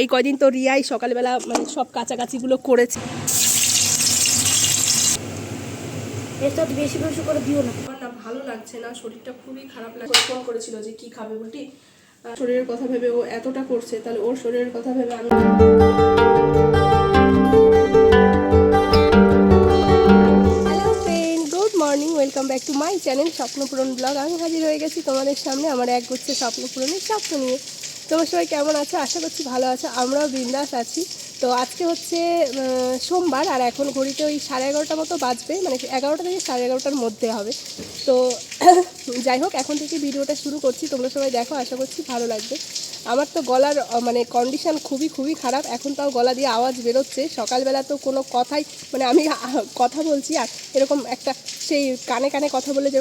এই কয়দিন তো রিয়াই সকালবেলা মানে সব কাছাকাছিগুলো করেছে। এত বেশি বেশি করে দিও না। ভালো লাগছে না শরীরটা খুবই খারাপ লাগছে। ফোন করেছিল যে কি খাবে বলটি? শরীরের কথা ভেবে ও এতটা করছে তাহলে ওর শরীরের কথা ভেবে আমি welcome back to my channel Swapnapuran blog আমি হাজির হয়ে গেছি তোমাদের সামনে আমার এক গুচ্ছে স্বপ্নপূরণের স্বপ্ন নিয়ে। তোমার সবাই কেমন আছো? আশা করছি ভালো আছো। আমরাও বিন্দাস আছি। তো আজকে হচ্ছে সোমবার আর এখন ঘড়িতে ওই সাড়ে এগারোটা মতো বাজবে। মানে এগারোটা থেকে সাড়ে এগারোটার মধ্যে হবে। তো যাই হোক, এখন থেকে ভিডিওটা শুরু করছি। তোমরা সবাই দেখো, আশা করছি ভালো লাগবে। আমার তো গলার মানে কন্ডিশন খুবই খুবই খারাপ। এখন তাও গলা দিয়ে আওয়াজ বেরোচ্ছে। সকালবেলা তো কোনো কথাই মানে আমি কথা বলছি আর এরকম একটা সেই কানে কানে কথা বলে যে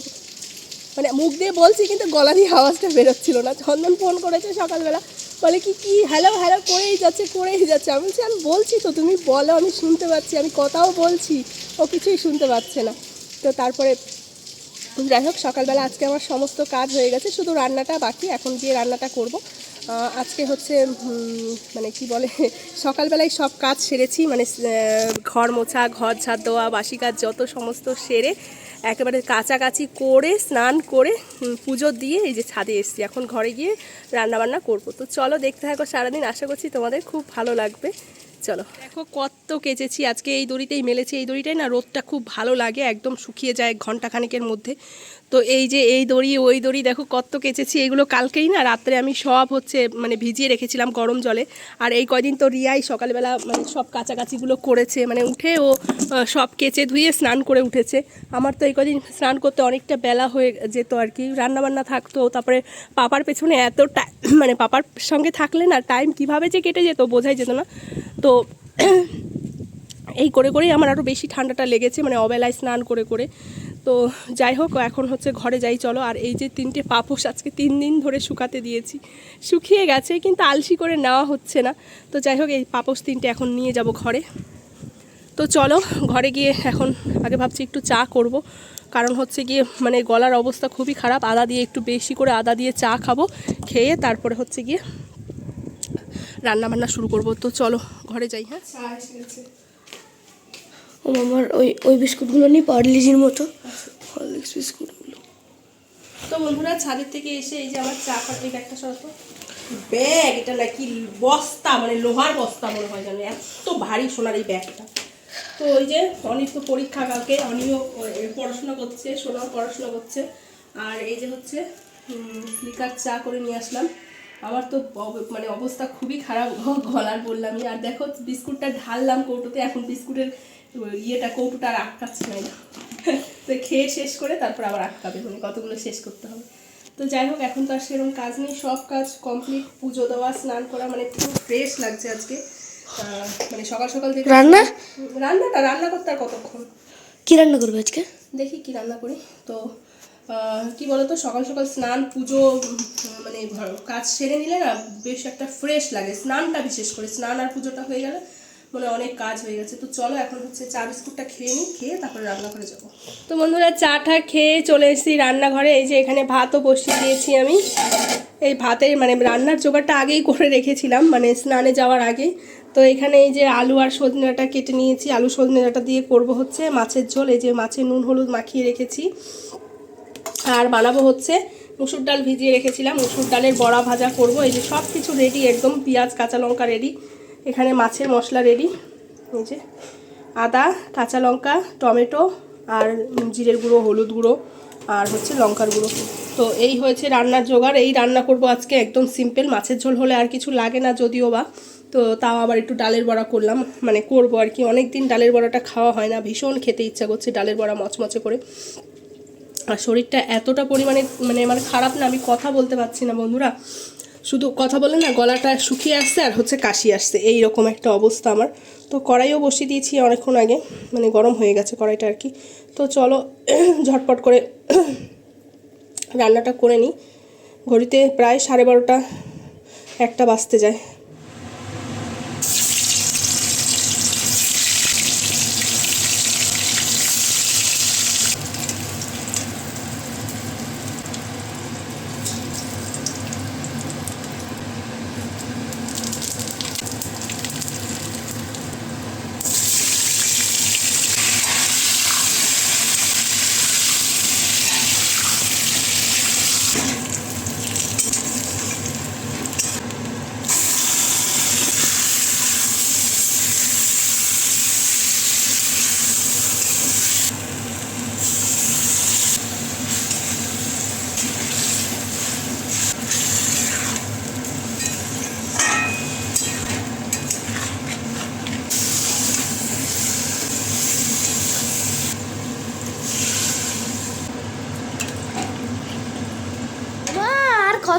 মানে মুখ দিয়ে বলছি, কিন্তু গলা দিয়ে আওয়াজটা বেরোচ্ছিল না। চন্দন ফোন করেছে সকালবেলা। বলে, কি কি? হ্যালো হ্যালো করেই যাচ্ছে করেই যাচ্ছে। আমি বলছি আমি বলছি তো, তুমি বলো, আমি শুনতে পাচ্ছি, আমি কথাও বলছি। ও কিছুই শুনতে পাচ্ছে না। তো তারপরে যাই হোক, সকালবেলা আজকে আমার সমস্ত কাজ হয়ে গেছে, শুধু রান্নাটা বাকি, এখন গিয়ে রান্নাটা করব। আজকে হচ্ছে মানে কি বলে, সকালবেলায় সব কাজ সেরেছি মানে ঘর মোছা, ঘর ঝাড় দেওয়া, বাসি কাজ, যত সমস্ত সেরে একেবারে কাছাকাছি করে, স্নান করে পুজো দিয়ে এই যে ছাদে এসছি। এখন ঘরে গিয়ে রান্নাবান্না করব। তো চলো দেখতে থাকো সারাদিন। আশা করছি তোমাদের খুব ভালো লাগবে। চলো। দেখো কত কেচেছি, আজকে এই দড়িতেই মেলেছি। এই দড়িটাই না রোদটা খুব ভালো লাগে, একদম শুকিয়ে যায় ঘণ্টা খানেকের মধ্যে। তো এই যে এই দড়ি, ওই দড়ি দেখো কত কেচেছি, এগুলো কালকেই না রাত্রে আমি সব হচ্ছে মানে ভিজিয়ে রেখেছিলাম গরম জলে। আর এই কয়দিন তো রিয়াই সকালবেলা মানে সব কাছাকাছিগুলো করেছে মানে উঠে ও সব কেচে ধুয়ে স্নান করে উঠেছে। আমার তো এই কদিন স্নান করতে অনেকটা বেলা হয়ে যেত আর কি, রান্নাবান্না থাকতো, তারপরে পাপার পেছনে এত মানে পাপার সঙ্গে থাকলে না টাইম কীভাবে যে কেটে যেত বোঝাই যেত না। তো এই করে করেই আমার আরও বেশি ঠান্ডাটা লেগেছে মানে অবেলায় স্নান করে করে। তো যাই হোক, এখন হচ্ছে ঘরে যাই, চলো। আর এই যে তিনটে পাপোশ আজকে তিন দিন ধরে শুকাতে দিয়েছি। শুকিয়ে গেছে, কিন্তু আলসি করে নেওয়া হচ্ছে না। তো যাই হোক, এই পাপোশ তিনটে এখন নিয়ে যাব ঘরে। তো চলো, ঘরে গিয়ে এখন আগে ভাবছি একটু চা করব। কারণ হচ্ছে গিয়ে মানে গলার অবস্থা খুবই খারাপ। আদা দিয়ে একটু বেশি করে আদা দিয়ে চা খাব, খেয়ে তারপরে হচ্ছে গিয়ে রান্না বান্না শুরু করব। তো চলো ঘরে যাই হ্যাঁ? ও আমার ওই ওই বিস্কুটগুলো নিয়ে পার্লিজির মতো। হরলিক্স বিস্কুটগুলো। তো বন্ধুরা ছাদের থেকে এসে এই যে আমার চা এই ব্যাগটা সরাতো ব্যাগ এটা নাকি বস্তা মানে লোহার বস্তা মনে হয় জানো এত ভারী সোনার এই ব্যাগটা। তো ওই যে অনেক তো পরীক্ষা কালকে অনিও পড়াশোনা করছে সোনাও পড়াশোনা করছে। আর এই যে হচ্ছে লিকার চা করে নিয়ে আসলাম। আমার তো মানে অবস্থা খুবই খারাপ গলার বললামই আর দেখো বিস্কুটটা ঢাললাম কৌটোতে এখন বিস্কুটের ইয়েটা কৌটোটা আর আটকাচ্ছে না। তো খেয়ে শেষ করে তারপর আবার আটকাবে মানে কতগুলো শেষ করতে হবে। তো যাই হোক এখন তো আর সেরকম কাজ নেই সব কাজ কমপ্লিট পুজো দেওয়া স্নান করা মানে পুরো ফ্রেশ লাগছে আজকে। মানে সকাল সকাল থেকে রান্না? রান্নাটা রান্না করতে আর কতক্ষণ? কি রান্না করবে আজকে? দেখি কি রান্না করি। তো কি বলতো, সকাল সকাল স্নান, পুজো মানে কাজ সেরে নিলে না বেশ একটা ফ্রেশ লাগে। স্নানটা বিশেষ করে, স্নান আর পুজোটা হয়ে গেলে মানে অনেক কাজ হয়ে গেছে। তো চলো এখন হচ্ছে চা, বিস্কুটটা খেয়ে নিই, খেয়ে তারপরে রান্নাঘরে যাব। তো বন্ধুরা, চাটা খেয়ে চলে এসেছি রান্নাঘরে। এই যে এখানে ভাতও বসিয়ে দিয়েছি আমি। এই ভাতের মানে রান্নার জোগাড়টা আগেই করে রেখেছিলাম মানে স্নানে যাওয়ার আগে। তো এখানে এই যে আলু আর সজনেটা কেটে নিয়েছি। আলু সজনেটা দিয়ে করব হচ্ছে মাছের ঝোল। এই যে মাছের নুন, হলুদ মাখিয়ে রেখেছি। আর বানাবো হচ্ছে মুসুর ডাল ভিজিয়ে রেখেছিলাম। মুসুর ডালের বড়া ভাজা করব। এই যে সব কিছু রেডি একদম পেঁয়াজ, কাঁচা লঙ্কা রেডি এখানে মাছের মশলা রেডি এই যে আদা, কাঁচা লঙ্কা, টমেটো আর জিরের গুঁড়ো, হলুদ গুঁড়ো আর হচ্ছে লঙ্কার গুঁড়ো। তো এই হয়েছে রান্নার জোগাড়। এই রান্না করব আজকে একদম সিম্পল মাছের ঝোল হলে আর কিছু লাগে না যদিও বা। তো তাও আবার একটু ডালের বড়া করলাম। মানে করব আর কি। অনেক দিন ডালের বড়াটা খাওয়া হয় না। ভীষণ খেতে ইচ্ছা করছে ডালের বড়া মচমচে করে। আর শরীরটা এতটা পরিমাণে মানে আমার খারাপ না, আমি কথা বলতে পারছি না বন্ধুরা। শুধু কথা বলে না, গলাটা শুকিয়ে আসছে আর হচ্ছে কাশি আসছে। এই রকম একটা অবস্থা আমার। তো কড়াইও বসিয়ে দিয়েছি অনেকক্ষণ আগে মানে গরম হয়ে গেছে কড়াইটা আর কি। তো চলো, ঝটপট করে রান্নাটা করে নিই। ঘড়িতে প্রায় সাড়ে বারোটা, একটা বাজতে যায়।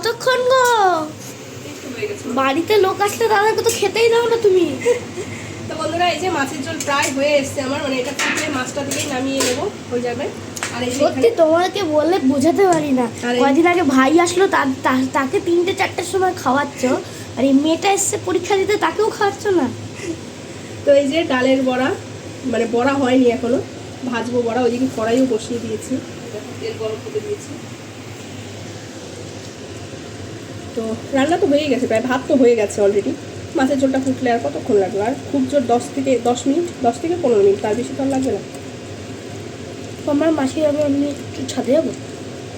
কতক্ষণ গো? বাড়িতে লোক আসলে দাদাকে তো খেতেই দাও না তুমি। তো বন্ধুরা এই যে মাছের ঝোল প্রায় হয়ে এসছে আমার মানে এটা ফুটে মাছটা দিয়েই নামিয়ে নেব হয়ে যাবে। সত্যি তোমাকে বলে বোঝাতে পারি না। কদিন আগে ভাই আসলো তাকে তিনটে চারটের সময় খাওয়াচ্ছ আর এই মেয়েটা এসছে পরীক্ষা দিতে তাকেও খাওয়াচ্ছ না? তো এই যে ডালের বড়া মানে বড়া হয়নি এখনও ভাজবো বড়া ওইদিকে কড়াইও বসিয়ে দিয়েছি তেল গরম করে দিয়েছি। তো রান্না তো হয়ে গেছে প্রায় ভাত তো হয়ে গেছে অলরেডি মাছের ঝোলটা ফুটলে আর কতক্ষণ লাগবে আর খুব জোর দশ থেকে দশ মিনিট দশ থেকে পনেরো মিনিট তার বেশি তো আর লাগবে না। আমার মাসি আমি এমনি একটু ছাদে যাব?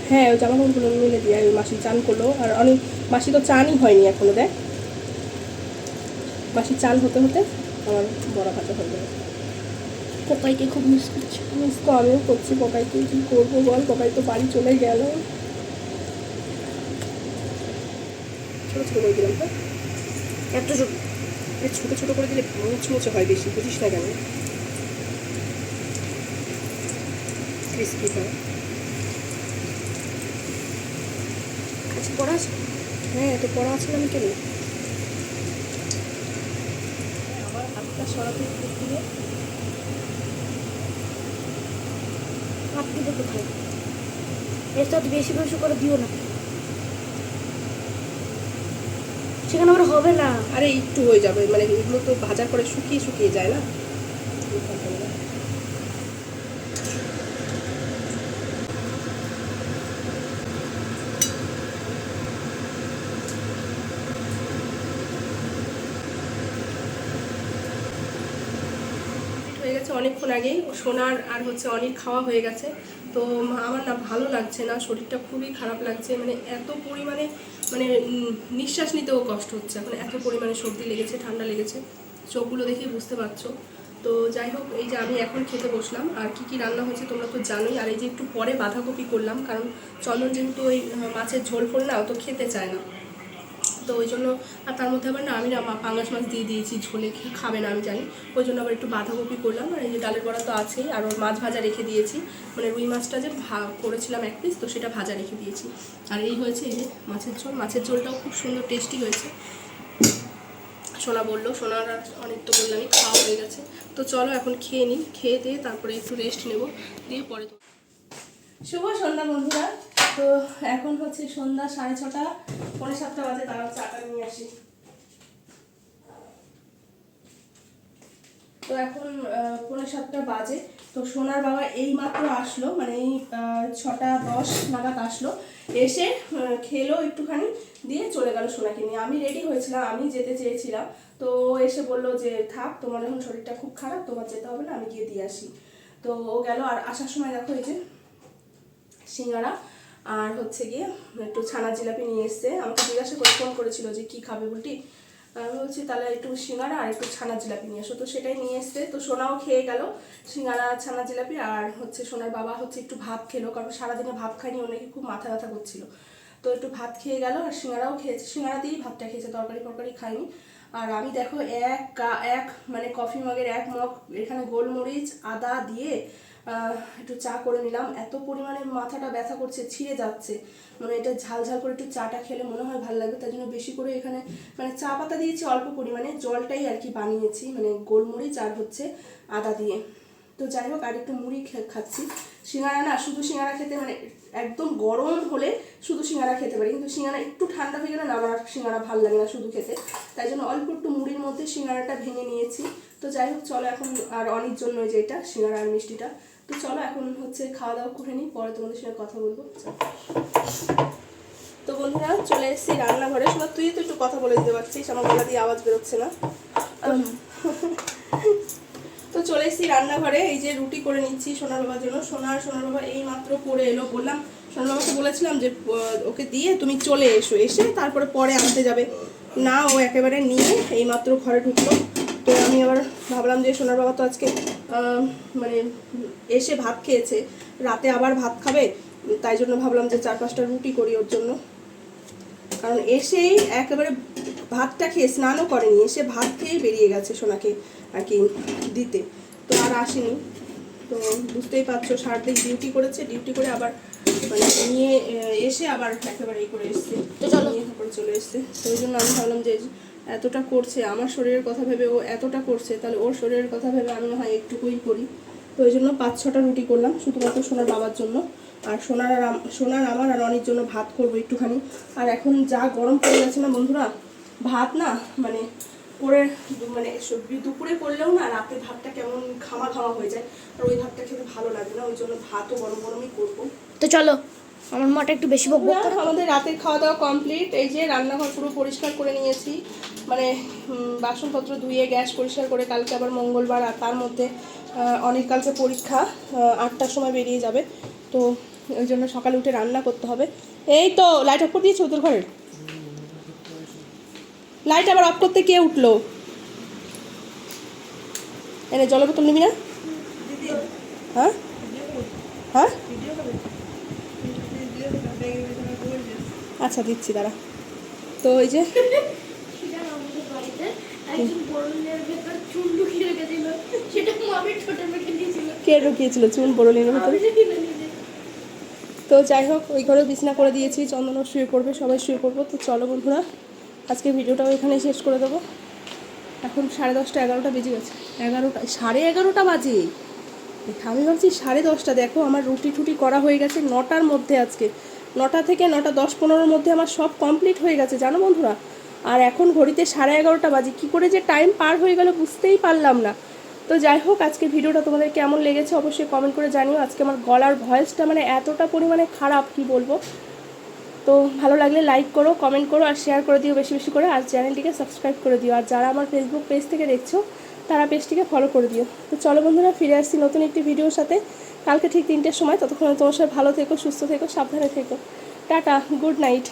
হ্যাঁ ওই জামা কাপড়গুলো মিলে দিয়ে ওই মাসি চান করল। আর অনেক মাসি তো চানই হয়নি এখনও দেখ। মাসি চান হতে হতে আমার বড়া ভাজা হয়ে যাবে পোপাইকে খুব মিস করছি। মিস তো আমিও করছি পকাইকে কী করব বল? পকাই তো বাড়ি চলে গেল। ছোটো ছোটো করে দিলাম হ্যাঁ এত ছোট ছোটো ছোটো করে দিলে মুচমুচে হয় বেশি বুঝিস না কেন? ক্রিস্পি হয়। আচ্ছা পড়া আছে? হ্যাঁ তো পড়া আছে না আমি কেন? আমার হাতটা সরাতে দিয়ে হাত দিতে কোথায়? এর সাথে বেশি বেশি করে দিও না। সেখানে আবার হবে না। আরে একটু হয়ে যাবে মানে এগুলো তো ভাজার পরে শুকিয়ে শুকিয়ে যায় না। হয়ে গেছে অনেকক্ষণ আগেই সোনার আর হচ্ছে অনেক খাওয়া হয়ে গেছে। তো আমার না ভালো লাগছে না, শরীরটা খুবই খারাপ লাগছে। মানে এত পরিমাণে মানে নিঃশ্বাস নিতেও কষ্ট হচ্ছে। এখন এত পরিমাণে সর্দি লেগেছে, ঠান্ডা লেগেছে। চোখগুলো দেখেই বুঝতে পারছ। তো যাই হোক, এই যে আমি এখন খেতে বসলাম। আর কি কি রান্না হয়েছে তোমরা তো জানোই। আর এই যে একটু পরে বাঁধাকপি করলাম, কারণ চন্দন যেহেতু ওই মাছের ঝোল ফোল না অত খেতে চায় না। তো ওই জন্য আর তার মধ্যে আবার না আমি না পাঙ্গাস মাছ দিয়ে দিয়েছি, ঝোলে খে- খাবে না আমি জানি। ওই জন্য আবার একটু বাঁধাকপি করলাম আর এই যে ডালের বড়া তো আছেই, আর ওর মাছ ভাজা রেখে দিয়েছি। মানে রুই মাছটা যে ভা করেছিলাম এক পিস তো সেটা ভাজা রেখে দিয়েছি। আর এই হয়েছে এই যে মাছের ঝোল। মাছের ঝোলটাও খুব সুন্দর টেস্টি হয়েছে। সোনা বলল, সোনার অনেক তো বললামই, খাওয়া হয়ে গেছে। তো চলো এখন খেয়ে নিই, খেয়ে দিয়ে তারপরে একটু রেস্ট নেব। দিয়ে পরে শুভ সন্ধ্যা বন্ধুরা। তো এখন হচ্ছে সন্ধ্যা সাড়ে ছটা, পৌনে সাতটা বাজে, তারা চাটা নিয়ে আসি। তো এখন পৌনে সাতটা বাজে। তো সোনার বাবা এই মাত্র আসলো মানে এই ছটা দশ নাগাদ আসলো। এসে খেলো একটুখানি, দিয়ে চলে গেল সোনাকে নিয়ে। আমি রেডি হয়েছিলাম, আমি যেতে চেয়েছিলাম। তো এসে বলল যে, থাক, তোমার এখন শরীরটা খুব খারাপ, তোমার যেতে হবে না, আমি গিয়ে দিয়ে আসি। তো ও গেল, আর আসার সময় দেখো এই যে সিঙ্গারা আর হচ্ছে গিয়ে একটু ছানা জিলাপি নিয়ে এসছে। আমাকে জিজ্ঞাসা করে ফোন করেছিল যে কি খাবে বুলটি? আমি বলছি, তাহলে একটু সিঙ্গারা আর একটু ছানা জিলাপি নিয়ে এসো তো সেটাই নিয়ে এসছে। তো সোনাও খেয়ে গেল সিঙ্গারা, ছানা জিলাপি আর হচ্ছে সোনার বাবা হচ্ছে একটু ভাত খেলো, কারণ সারাদিনে ভাত খায়নি অনেকে খুব মাথা ব্যথা করছিল। তো একটু ভাত খেয়ে গেল আর সিঙ্গারাও খেয়েছে। সিঙ্গারা দিয়েই ভাতটা খেয়েছে, তরকারি ফরকারি খায়নি আর আমি দেখো এক এক মানে কফি মগের এক মগ, এখানে গোলমরিচ, আদা দিয়ে একটু চা করে নিলাম। এত পরিমাণে মাথাটা ব্যথা করছে, ছিঁড়ে যাচ্ছে। মানে এটা ঝাল ঝাল করে একটু চাটা খেলে মনে হয় ভালো লাগবে তাই জন্য বেশি করে এখানে মানে চা পাতা দিয়েছি অল্প পরিমাণে, জলটাই আর কি বানিয়েছি মানে গোলমরিচ আর হচ্ছে আদা দিয়ে। তো যাই হোক, আর একটু মুড়ি খাচ্ছি। সিঙ্গারা না, শুধু সিঙ্গারা খেতে মানে একদম গরম হলে শুধু সিঙ্গারা খেতে পারি, কিন্তু সিঙ্গারা একটু ঠান্ডা হয়ে গেলে না আমার সিঙ্গারা ভালো লাগে না শুধু খেতে। তাই জন্য অল্প একটু মুড়ির মধ্যে সিঙ্গারাটা ভেঙে নিয়েছি। তো যাই হোক, চলো এখন আর অনেক জন্য যে এটা, সিঙ্গারা আর মিষ্টিটা। তো চলো এখন হচ্ছে খাওয়া দাওয়া করে নিই পরে তোমাদের সঙ্গে কথা বলব। তো বন্ধুরা চলে এসেছি রান্নাঘরে। শোনা তুই তো একটু কথা বলে দিতে পারছিস আমার গলা দিয়ে আওয়াজ বেরোচ্ছে না। তো চলে এসেছি রান্নাঘরে এই যে রুটি করে নিচ্ছি সোনার বাবার জন্য। সোনার সোনার বাবা এই মাত্র পড়ে এলো বললাম সোনার বাবাকে বলেছিলাম যে ওকে দিয়ে তুমি চলে এসো। এসে তারপরে পরে আনতে যাবে। না ও একেবারে নিয়ে এই মাত্র ঘরে ঢুকলো। তো আমি আবার ভাবলাম যে সোনার বাবা তো আজকে মানে এসে ভাত খেয়েছে রাতে আবার ভাত খাবে তাই জন্য ভাবলাম যে চার পাঁচটা রুটি করি ওর জন্য। কারণ এসেই একেবারে ভাতটা খেয়ে স্নানও করেনি এসে ভাত খেয়েই বেরিয়ে গেছে সোনাকে আর কি দিতে। তো আর আসেনি। তো বুঝতেই পারছ সারাদিন ডিউটি করেছে ডিউটি করে আবার মানে নিয়ে এসে আবার একেবারে এই করে এসছে। তো চলো। চলে এসছে। তো ওই জন্য আমি ভাবলাম যে এতটা করছে, আমার শরীরের কথা ভেবে ও এতটা করছে, তাহলে ওর শরীরের কথা ভেবে আমি হয় একটুকুই করি। তো ওই জন্য পাঁচ ছটা রুটি করলাম, শুধুমাত্র সোনার বাবার জন্য। আর সোনার আর সোনার আমার আর অনির জন্য ভাত করব একটুখানি। আর এখন যা গরম পড়ে গেছে না বন্ধুরা, ভাত না মানে করে মানে দুপুরে করলেও না, রাতে ভাতটা কেমন ঘামা ঘামা হয়ে যায়। আর ওই ভাতটা খেতে ভালো লাগে না, ওই জন্য ভাতও গরম গরমই করব। তো চলো আমার মাটা একটু বেশি বকবক করে। আমাদের রাতের খাওয়া দাওয়া কমপ্লিট এই যে রান্নাঘর পুরো পরিষ্কার করে নিয়েছি। মানে বাসনপত্র ধুয়ে গ্যাস পরিষ্কার করে কালকে আবার মঙ্গলবার আর তার মধ্যে অনেক কালকে পরীক্ষা আটটার সময় বেরিয়ে যাবে। তো ওই জন্য সকালে উঠে রান্না করতে হবে। এই তো লাইট অফ করে দিয়েছ তোর ঘরের লাইট আবার অফ করতে কে উঠল? এনে জলের বোতল নিবি না? হ্যাঁ? হ্যাঁ? আচ্ছা দিচ্ছি দাঁড়া। তো ওই যে কে ঢুকিয়েছিল চুন বড়লিনের ভিতরে? তো যাই হোক ওই ঘরে বিছনা করে দিয়েছি চন্দনও শুয়ে পড়বে সবাই শুয়ে পড়ব। তো চলো বন্ধুরা আজকে ভিডিওটাও এখানে শেষ করে দেবো। এখন সাড়ে দশটা এগারোটা বেজে গেছে। এগারোটা সাড়ে এগারোটা বাজে? আমি ভাবছি সাড়ে দশটা। দেখো আমার রুটি টুটি করা হয়ে গেছে নটার মধ্যে আজকে। নটা থেকে নটা দশ পনেরোর মধ্যে আমার সব কমপ্লিট হয়ে গেছে, জানো বন্ধুরা? আর এখন ঘড়িতে সাড়ে এগারোটা বাজে, কী করে যে টাইম পার হয়ে গেল বুঝতেই পারলাম না। তো যাই হোক, আজকে ভিডিওটা তোমাদের কেমন লেগেছে অবশ্যই কমেন্ট করে জানিও। আজকে আমার গলার ভয়েসটা মানে এতটা পরিমাণে খারাপ, কি বলব? তো ভালো লাগলে লাইক করো কমেন্ট করো আর শেয়ার করে দিও বেশি বেশি করে। আর চ্যানেলটিকে সাবস্ক্রাইব করে দিও। আর যারা আমার ফেসবুক পেজ থেকে দেখছ, তারা পেজটিকে ফলো করে দিও। তো চলো বন্ধুরা, ফিরে আসছি নতুন একটি ভিডিওর সাথে। কালকে ঠিক তিনটের সময়। ততক্ষণ তোমার সাথে ভালো থেকো, সুস্থ থেকো, সাবধানে থেকো। টাটা, গুড নাইট।